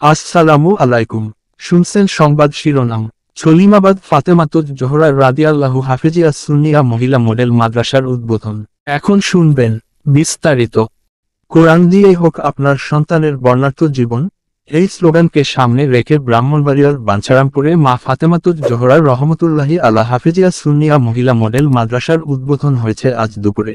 আসসালামু আলাইকুম। শুনছেন সংবাদ শিরোনাম। ছলিমাবাদ ফাতেমাতুজ জোহরা রাদিয়াল্লাহু হাফিজিয়া সুনিয়া মহিলা মডেল মাদ্রাসার উদ্বোধন। এখন শুনবেন বিস্তারিত। কোরআন দিয়েই হোক আপনার সন্তানের বর্ণার্থ জীবন, এই স্লোগানকে সামনে রেখে ব্রাহ্মণবাড়িয়ার বাঞ্ছারামপুরে মা ফাতেমাতুজ জোহরা রহমতুল্লাহি আল্লাহ হাফিজিয়া সুনিয়া মহিলা মডেল মাদ্রাসার উদ্বোধন হয়েছে আজ দুপুরে।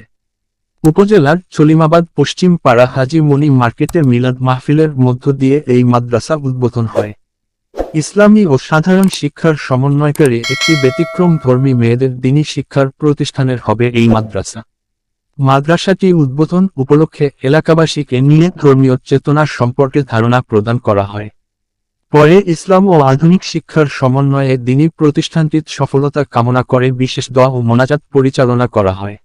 উপজেলার চলিমাবাদ পশ্চিম পাড়া হাজি মনি মার্কেটে মিলাদ মাহফিলের মধ্য দিয়ে এই মাদ্রাসা উদ্বোধন হয়। ইসলামী ও সাধারণ শিক্ষার সমন্বয়কারী একটি ব্যতিক্রম ধর্মী মেয়েদের দিনী শিক্ষার প্রতিষ্ঠানের হবে এই মাদ্রাসা। মাদ্রাসাটি উদ্বোধন উপলক্ষে এলাকাবাসীকে নিয়ে ধর্মীয় চেতনা সম্পর্কে ধারণা প্রদান করা হয়। পরে ইসলাম ও আধুনিক শিক্ষার সমন্বয়ে দিনী প্রতিষ্ঠানটির সফলতা কামনা করে বিশেষ দোয়া ও মোনাজাত পরিচালনা করা হয়।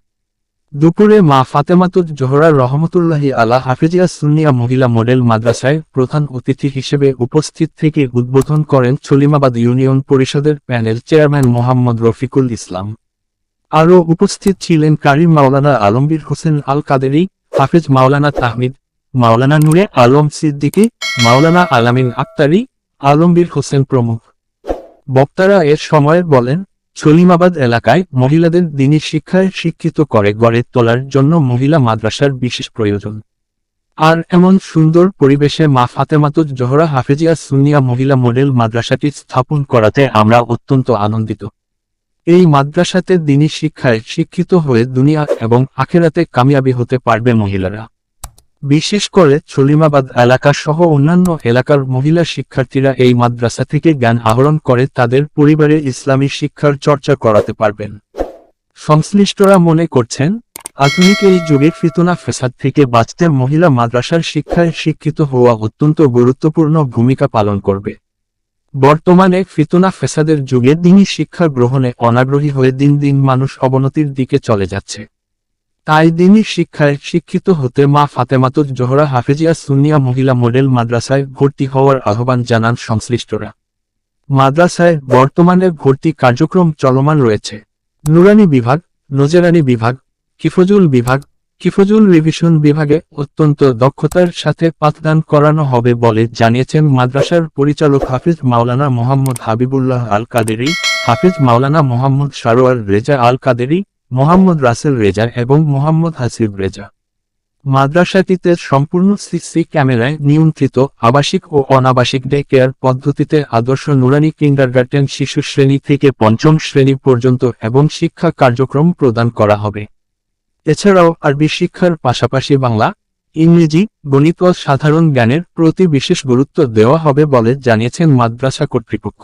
দুপুরে মা ফাতেমাতুজ জোহরা রহমতুল্লাহি আলা হাফিজিয়া সুন্নিয়া মহিলা মডেল মাদ্রাসায় প্রধান অতিথি হিসেবে উপস্থিত থেকে উদ্বোধন করেন চলিমাবাদ ইউনিয়ন পরিষদের প্যানেল চেয়ারম্যান মোহাম্মদ রফিকুল ইসলাম। আরও উপস্থিত ছিলেন কারি মাওলানা আলমবীর হোসেন আল কাদেরি হাফিজ মাওলানা তাহমিদ, মাওলানা নূরে আলম সিদ্দিকী, মাওলানা আলামিন আক্তারি আলমবীর হোসেন প্রমুখ। বক্তারা এর সময় বলেন সলিমাবাদ এলাকায় মহিলাদের দিনী শিক্ষায় শিক্ষিত করে গড়ে তোলার জন্য মহিলা মাদ্রাসার বিশেষ প্রয়োজন। আর এমন সুন্দর পরিবেশে মা ফাতেমাতুজ জোহরা হাফেজিয়া সুনিয়া মহিলা মডেল মাদ্রাসাটি স্থাপন করাতে আমরা অত্যন্ত আনন্দিত। এই মাদ্রাসাতে দিনী শিক্ষায় শিক্ষিত হয়ে দুনিয়া এবং আখেরাতে কামিয়াবি হতে পারবে মহিলারা। বিশেষ করে চলিমাবাদ এলাকা সহ অন্যান্য এলাকার মহিলা শিক্ষার্থীরা এই মাদ্রাসা থেকে জ্ঞান আহরণ করে তাদের পরিবারে ইসলামী শিক্ষার চর্চা করাতে পারবেন। সংশ্লিষ্টরা মনে করছেন, আধুনিক এই যুগে ফিতনা ফেসাদ থেকে বাঁচতে মহিলা মাদ্রাসার শিক্ষায় শিক্ষিত হওয়া অত্যন্ত গুরুত্বপূর্ণ ভূমিকা পালন করবে। বর্তমানে ফিতনা ফেসাদের যুগে দিনই শিক্ষা গ্রহণে অনাগ্রহী হয়ে দিন দিন মানুষ অবনতির দিকে চলে যাচ্ছে। তাই দিনী শিক্ষায় শিক্ষিত হতে মা ফাতেমাতুজ জোহরা হাফিজিয়া সুনিয়া মহিলা মডেল মাদ্রাসায় ভর্তি হওয়ার আহ্বান জানান সংশ্লিষ্টরা। মাদ্রাসায় বর্তমানে ভর্তি কার্যক্রম চলমান রয়েছে। নুরানি বিভাগ, নজরানি বিভাগ, কিফজুল বিভাগ, কিফজুল রিভিশন বিভাগে অত্যন্ত দক্ষতার সাথে পাঠদান করানো হবে বলে জানিয়েছেন মাদ্রাসার পরিচালক হাফিজ মাওলানা মোহাম্মদ হাবিবুল্লাহ আল কাদেরি হাফিজ মাওলানা মোহাম্মদ সারোয়ার রেজা আল কাদেরি মোহাম্মদ রাসেল রেজা এবং মোহাম্মদ হাসিব রেজা। মাদ্রাসাটিতে সম্পূর্ণ সিসি ক্যামেরায় নিয়ন্ত্রিত আবাসিক ও অনাবাসিক ডে কেয়ার পদ্ধতিতে আদর্শ নুরানি কিন্ডারগার্টেন শিশু শ্রেণি থেকে পঞ্চম শ্রেণি পর্যন্ত এবং শিক্ষা কার্যক্রম প্রদান করা হবে। এছাড়াও আরবি শিক্ষার পাশাপাশি বাংলা, ইংরেজি, গণিত ও সাধারণ জ্ঞানের প্রতি বিশেষ গুরুত্ব দেওয়া হবে বলে জানিয়েছেন মাদ্রাসা কর্তৃপক্ষ।